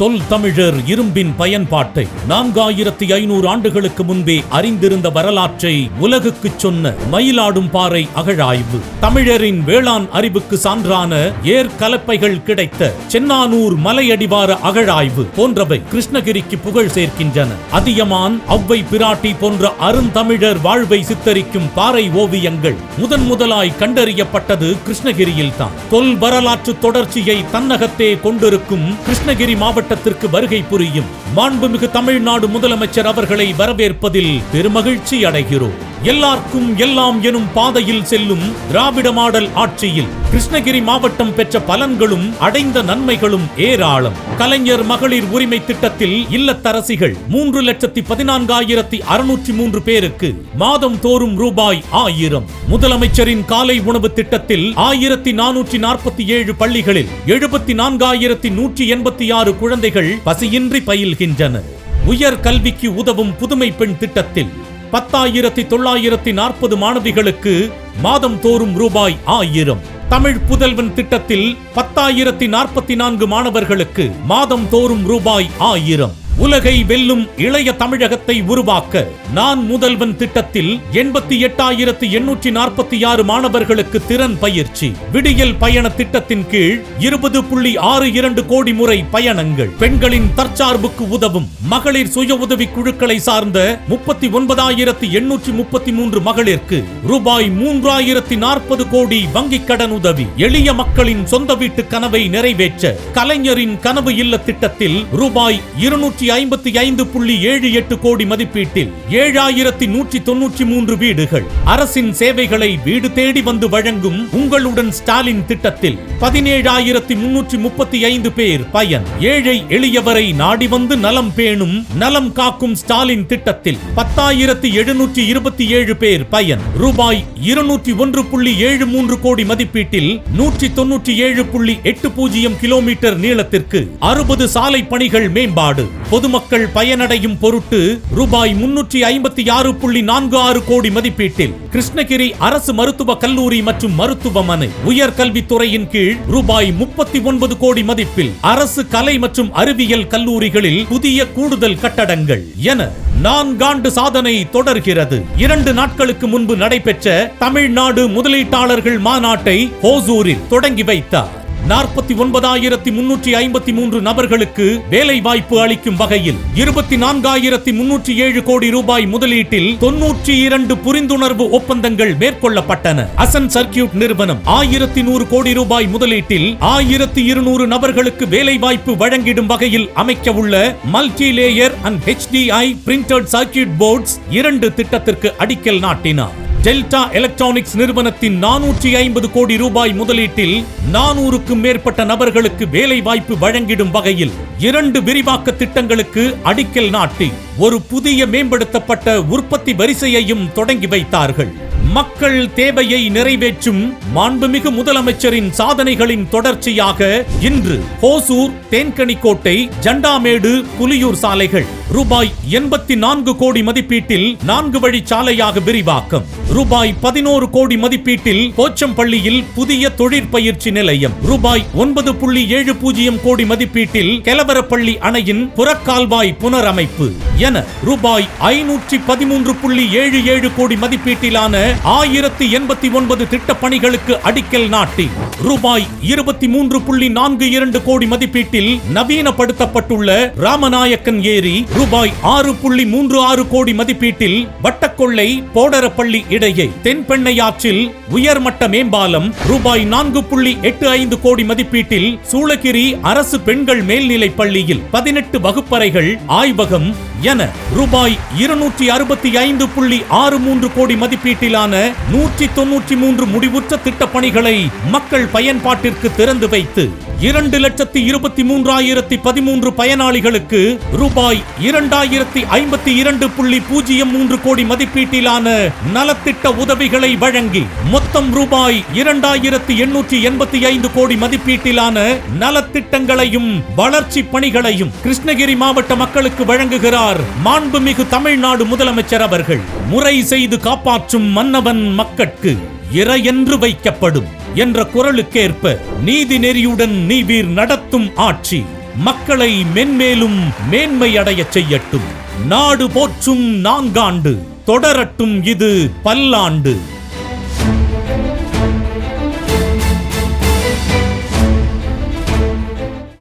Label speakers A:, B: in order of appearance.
A: தொல் தமிழர் இரும்பின் பயன்பாட்டை நான்காயிரத்தி ஐநூறு ஆண்டுகளுக்கு முன்பே அறிந்திருந்த வரலாற்றை உலகுக்குச் சொன்ன மயிலாடும் பாறை அகழாய்வு. தமிழரின் வேளாண் அறிவுக்கு சான்றான ஏர் கலப்பைகள் கிடைத்த சென்னானூர் மலையடிவார அகழாய்வு போன்றவை கிருஷ்ணகிரிக்கு புகழ் சேர்க்கின்றன. அதியமான் அவ்வை பிராட்டி போன்ற அருந்தமிழர் வாழ்வை சித்தரிக்கும் பாறை ஓவியங்கள் முதன் முதலாய் கண்டறியப்பட்டது கிருஷ்ணகிரியில் தான் தொல் வரலாற்று தொடர்ச்சியை தன்னகத்தே கொண்டிருக்கும் கிருஷ்ணகிரி மாவட்ட மாவட்டத்திற்கு வருகை புரியும் மாண்புமிகு தமிழ்நாடு முதலமைச்சர் அவர்களை வரவேற்பதில் பெருமகிழ்ச்சி அடைகிறோம். எல்லார்க்கும் எல்லாம் எனும் பாதையில் செல்லும் திராவிட மாடல் ஆட்சியில் கிருஷ்ணகிரி மாவட்டம் பெற்ற பலன்களும் அடைந்த நன்மைகளும் ஏராளம். கலைஞர் மகளிர் உரிமை திட்டத்தில் இல்லத்தரசிகள் மூன்று லட்சத்தி பதினான்காயிரத்தி அறுநூற்றி மூன்று பேருக்கு மாதம் தோறும் ரூபாய் ஆயிரம். முதலமைச்சரின் காலை உணவு திட்டத்தில் ஆயிரத்தி நானூற்றி நாற்பத்தி ஏழு பள்ளிகளில் எழுபத்தி நான்காயிரத்தி நூற்றி எண்பத்தி ஆறு குழந்தைகள் பசியின்றி பயில்கின்றன உயர் கல்விக்கு உதவும் புதுமை பெண் திட்டத்தில் பத்தாயிரத்தி தொள்ளாயிரத்தி நாற்பது மாணவிகளுக்கு மாதம் தோறும் ரூபாய் ஆயிரம். தமிழ் புதல்வன் திட்டத்தில் பத்தாயிரத்தி நாற்பத்தி நான்கு மாணவர்களுக்கு மாதம் தோறும் ரூபாய் ஆயிரம். உலகை வெல்லும் இளைய தமிழகத்தை உருவாக்க நான் முதல்வன் திட்டத்தில் எண்பத்தி எட்டாயிரத்தி எண்ணூற்றி நாற்பத்தி ஆறு மாணவர்களுக்கு திறன் பயிற்சி. விடியல் பயண திட்டத்தின் கீழ் இருபது புள்ளி ஆறு இரண்டு கோடி முறை பயணங்கள். பெண்களின் தற்சார்புக்கு உதவும் மகளிர் சுய உதவி குழுக்களை சார்ந்த முப்பத்தி ஒன்பதாயிரத்தி எண்ணூற்றி முப்பத்தி மூன்று மகளிருக்கு ரூபாய் மூன்றாயிரத்தி நாற்பது கோடி வங்கிக் கடன் உதவி. எளிய மக்களின் சொந்த வீட்டு கனவை நிறைவேற்ற கலைஞரின் கனவு இல்ல திட்டத்தில் ரூபாய் இருநூற்றி ஐம்பத்தி ஐந்து புள்ளி ஏழு எட்டு கோடி மதிப்பீட்டில் ஏழாயிரத்தி நூற்றி தொன்னூற்றி மூன்று வீடுகள். அரசின் சேவைகளை வீடு தேடி வந்து வழங்கும் உங்களுடன் ஸ்டாலின் திட்டத்தில் பதினேழாயிரத்தி முன்னூற்றி முப்பத்தி ஐந்து பேர் பயன். ஏழை எளியவரை நாடி வந்து நலம் பேணும் நலம் காக்கும் ஸ்டாலின் திட்டத்தில் பத்தாயிரத்தி எழுநூற்றி இருபத்தி ஏழு பேர் பயன். ரூபாய் இருநூற்றி ஒன்று புள்ளி ஏழு மூன்று கோடி மதிப்பீட்டில் நூற்றி தொன்னூற்றி ஏழு புள்ளி எட்டு பூஜ்ஜியம் கிலோமீட்டர் நீளத்திற்கு அறுபது சாலை பணிகள் மேம்பாடு. பொதுமக்கள் பயனடையும் பொருட்டு ரூபாய் முன்னூற்றி ஐம்பத்தி ஆறு புள்ளி நான்கு ஆறு கோடி மதிப்பீட்டில் கிருஷ்ணகிரி அரசு மருத்துவ கல்லூரி மற்றும் மருத்துவமனை உயர்கல்வித்துறையின் கீழ் ரூபாய் முப்பத்தி ஒன்பது கோடி மதிப்பில் அரசு கலை மற்றும் அறிவியல் கல்லூரிகளில் புதிய கூடுதல் கட்டடங்கள் என நான்காண்டு சாதனை தொடர்கிறது. இரண்டு நாட்களுக்கு முன்பு நடைபெற்ற தமிழ்நாடு முதலீட்டாளர்கள் மாநாட்டை ஹோசூரில் தொடங்கி வைத்தார். நாற்பத்தி ஒன்பதாயிரத்தி முன்னூற்றி ஐம்பத்தி மூன்று நபர்களுக்கு வேலை வாய்ப்பு அளிக்கும் வகையில் இருபத்தி நான்காயிரத்தி முன்னூற்றி ஏழு கோடி ரூபாய் முதலீட்டில் தொன்னூற்றி இரண்டு புரிந்துணர்வு ஒப்பந்தங்கள் மேற்கொள்ளப்பட்டன. அசன் சர்க்கியூட் நிறுவனம் ஆயிரத்தி நூறு கோடி ரூபாய் முதலீட்டில் ஆயிரத்தி இருநூறு நபர்களுக்கு வேலை வாய்ப்பு வழங்கிடும் வகையில் அமைக்க உள்ள multi layer and HDI printed circuit boards இரண்டு திட்டத்திற்கு அடிக்கல் நாட்டினார். டெல்டா எலக்ட்ரானிக்ஸ் நிறுவனத்தின் நானூற்றி ஐம்பது கோடி ரூபாய் முதலீட்டில் நானூறுக்கும் மேற்பட்ட நபர்களுக்கு வேலை வாய்ப்பு வழங்கிடும் வகையில் இரண்டு விரிவாக்க திட்டங்களுக்கு அடிக்கல் நாட்டி ஒரு புதிய மேம்படுத்தப்பட்ட உற்பத்தி வரிசையையும் தொடங்கி வைத்தார்கள். மக்கள் தேவையை நிறைவேற்றும் மாண்புமிகு முதலமைச்சரின் சாதனைகளின் தொடர்ச்சியாக இன்று ஹோசூர் தேன்கனிக்கோட்டை ஜண்டாமேடு புலியூர் சாலைகள் ரூபாய் எண்பத்தி நான்கு கோடி மதிப்பீட்டில் நான்கு வழி சாலையாக விரிவாக்கம். ரூபாய் பதினோரு கோடி மதிப்பீட்டில் கோச்சம்பள்ளியில் புதிய தொழிற்பயிற்சி நிலையம். ரூபாய் ஒன்பது புள்ளி ஏழு பூஜ்ஜியம் கோடி மதிப்பீட்டில் கெலவரப்பள்ளி அணையின் புறக்கால்வாய் புனரமைப்பு. என ரூபாய் ஐநூற்றி பதிமூன்று புள்ளி ஏழு ஏழு கோடி மதிப்பீட்டிலான ஆயிரத்தி எண்பத்தி ஒன்பது திட்டப்பணிகளுக்கு அடிக்கல் நாட்டி. ரூபாய் இருபத்தி மூன்று புள்ளி நான்கு இரண்டு கோடி மதிப்பீட்டில் நவீனப்படுத்தப்பட்டுள்ள ராமநாயக்கன் ஏரி ரூபாய் ஆறு புள்ளி மூன்று ஆறு கோடி மதிப்பீட்டில் வட்டக்கொள்ளை போடரப்பள்ளி இடையே தென்பெண்ணையாற்றில் உயர்மட்ட மேம்பாலம் ரூபாய் நான்கு புள்ளி எட்டு ஐந்து கோடி மதிப்பீட்டில் சூளகிரி அரசு பெண்கள் மேல்நிலைப் பள்ளியில் பதினெட்டு வகுப்பறைகள் ஆய்வகம் என ரூபாய் இருநூற்றி அறுபத்தி ஐந்து புள்ளி ஆறு மூன்று கோடி மதிப்பீட்டிலான நூற்றி தொன்னூற்றி மூன்று முடிவுற்ற திட்ட பணிகளை மக்கள் பயன்பாட்டிற்கு திறந்து வைத்து இரண்டு லட்சத்தி இருபத்தி மூன்றாயிரத்தி பதிமூன்று பயனாளிகளுக்கு ரூபாய் இரண்டாயிரத்தி ஐம்பத்தி இரண்டு புள்ளி பூஜ்ஜியம் மூன்று கோடி மதிப்பீட்டிலான நலத்திட்ட உதவிகளை வழங்கி மொத்தம் ரூபாய் இரண்டாயிரத்தி எண்ணூற்றி எண்பத்தி ஐந்து கோடி மதிப்பீட்டிலான நலத்திட்டங்களையும் வளர்ச்சி பணிகளையும் கிருஷ்ணகிரி மாவட்ட மக்களுக்கு வழங்குகிறார். மாண்புமிகு தமிழ்நாடு முதலமைச்சர் அவர்கள் முறை செய்து காப்பாற்றும் மன்னவன் மக்கட்கு இறையென்று வைக்கப்படும் என்ற குரலுக்கேற்ப நீதி நெறியுடன் நீவீர் நடத்தும் ஆட்சி மக்களை மென்மேலும் மேன்மையடைய செய்யட்டும். நாடு போற்றும் நான்காண்டு தொடரட்டும் இது பல்லாண்டு.